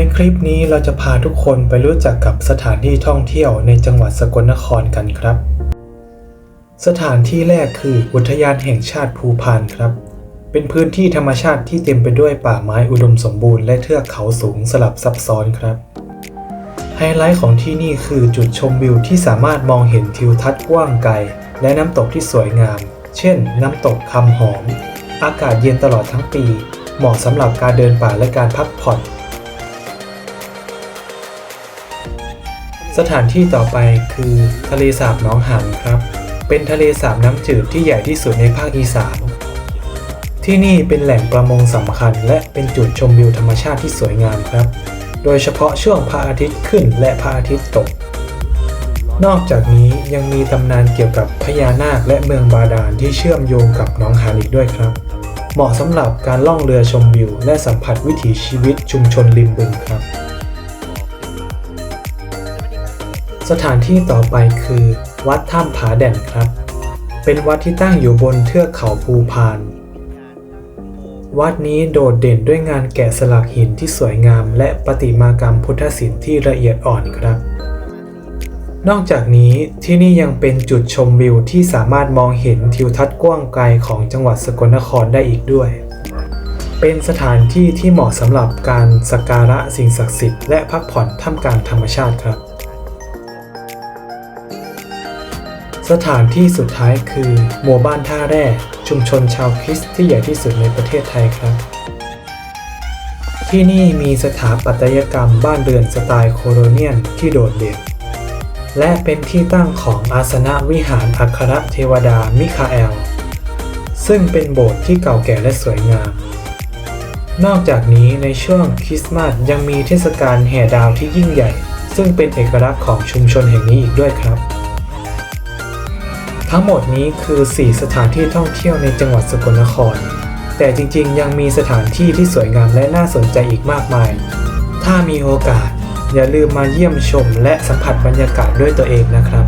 ในคลิปนี้เราจะพาทุกคนไปรู้จักกับสถานที่ท่องเที่ยวในจังหวัดสกลนครกันครับ สถานที่แรกคืออุทยานแห่งชาติภูพานครับ เป็นพื้นที่ธรรมชาติที่เต็มไปด้วยป่าไม้อุดมสมบูรณ์และเทือกเขาสูงสลับซับซ้อนครับ ไฮไลท์ของที่นี่คือจุดชมวิวที่สามารถมองเห็นทิวทัศน์กว้างไกล และน้ำตกที่สวยงาม เช่น น้ำตกคำหอม อากาศเย็นตลอดทั้งปี เหมาะสำหรับการเดินป่าและการพักผ่อน สถานที่ต่อไปคือทะเลสาบหนองหานครับ เป็นทะเลสาบน้ำจืดที่ใหญ่ที่สุดในภาคอีสาน ที่นี่เป็นแหล่งประมงสำคัญ และเป็นจุดชมวิวธรรมชาติที่สวยงามครับ โดยเฉพาะช่วงพระอาทิตย์ขึ้นและพระอาทิตย์ตก นอกจากนี้ยังมีตำนานเกี่ยวกับพญานาคและเมืองบาดาลที่เชื่อมโยงกับหนองหานอีกด้วยครับ เหมาะสำหรับการล่องเรือชมวิว และสัมผัสวิถีชีวิตชุมชนริมบึงครับ สถานที่ต่อไปคือ วัดถ้ำผาแด่นครับ เป็นวัดที่ตั้งอยู่บนเทือกเขาภูพาน วัดนี้โดดเด่นด้วยงานแกะสลักหินที่สวยงาม และประติมากรรมพุทธศิลป์ที่ละเอียดอ่อนครับ นอกจากนี้ที่นี่ยังเป็นจุดชมวิวที่สามารถมองเห็นทิวทัศน์กว้างไกลของจังหวัดสกลนครได้อีกด้วย เป็นสถานที่ที่เหมาะสำหรับการสักการะสิ่งศักดิ์สิทธิ์และพักผ่อนท่ามกลางธรรมชาติครับ สถานที่สุดท้ายคือหมู่บ้านท่าแร่ ชุมชนชาวคริสต์ที่ใหญ่ที่สุดในประเทศไทยครับ ที่นี่มีสถาปัตยกรรมบ้านเรือนสไตล์โคโลเนียนที่โดดเด่น และเป็นที่ตั้งของอาสนะวิหารอัครเทวดามิคาเอล ซึ่งเป็นโบสถ์ที่เก่าแก่และสวยงาม นอกจากนี้ในช่วงคริสต์มาสยังมีเทศกาลแห่ดาวที่ยิ่งใหญ่ ซึ่งเป็นเอกลักษณ์ของชุมชนแห่งนี้อีกด้วยครับ ทั้งหมดนี้คือ 4 สถานที่ท่องเที่ยวในจังหวัดสกลนคร แต่จริงๆ ยังมีสถานที่ที่สวยงามและน่าสนใจอีกมากมาย ถ้ามีโอกาส อย่าลืมมาเยี่ยมชมและสัมผัสบรรยากาศด้วยตัวเองนะครับ